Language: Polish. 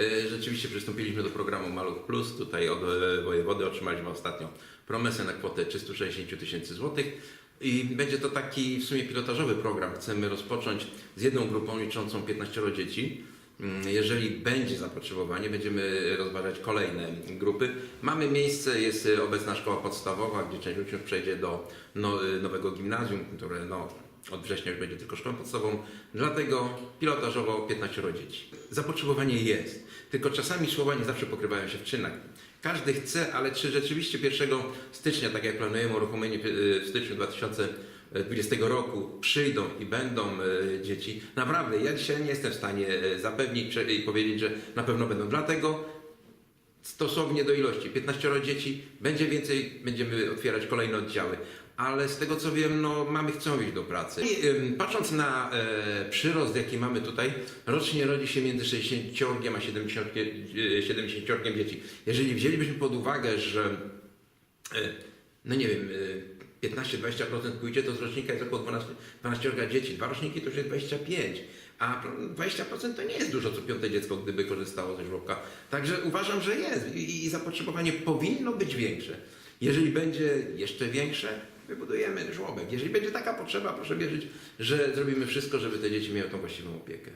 E, Rzeczywiście przystąpiliśmy do programu Maluch Plus. Tutaj od e, wojewody otrzymaliśmy ostatnio promesę na kwotę 360 tysięcy złotych. I będzie to taki w sumie pilotażowy program. Chcemy rozpocząć z jedną grupą liczącą 15 dzieci. Mm, Jeżeli będzie zapotrzebowanie, będziemy rozważać kolejne grupy. Mamy miejsce, jest obecna szkoła podstawowa, gdzie część uczniów przejdzie do no, nowego gimnazjum, które no, od września już będzie tylko szkołą podstawową, dlatego pilotażowo 15 dzieci. Zapotrzebowanie jest, tylko czasami słowa nie zawsze pokrywają się w czynach. Każdy chce, ale czy rzeczywiście 1 stycznia, tak jak planujemy uruchomienie w styczniu 2020 roku, przyjdą i będą e, dzieci? Naprawdę, ja dzisiaj nie jestem w stanie e, zapewnić i powiedzieć, że na pewno będą. Dlatego stosownie do ilości. 15 dzieci, będzie więcej, będziemy otwierać kolejne oddziały. Ale z tego co wiem, no mamy chcą iść do pracy. I, ym, patrząc na e, przyrost, jaki mamy tutaj, rocznie rodzi się między 60 a 70, e, 70 dzieci. Jeżeli wzięlibyśmy pod uwagę, że e, no nie wiem, e, 15-20% pójdzie, to z rocznika jest około 12, 12 dzieci. Dwa roczniki to już jest 25. A 20% to nie jest dużo, co piąte dziecko, gdyby korzystało ze żłobka. Także uważam, że jest i, i zapotrzebowanie powinno być większe. Jeżeli będzie jeszcze większe, wybudujemy żłobek. Jeżeli będzie taka potrzeba, proszę wierzyć, że zrobimy wszystko, żeby te dzieci miały tą właściwą opiekę.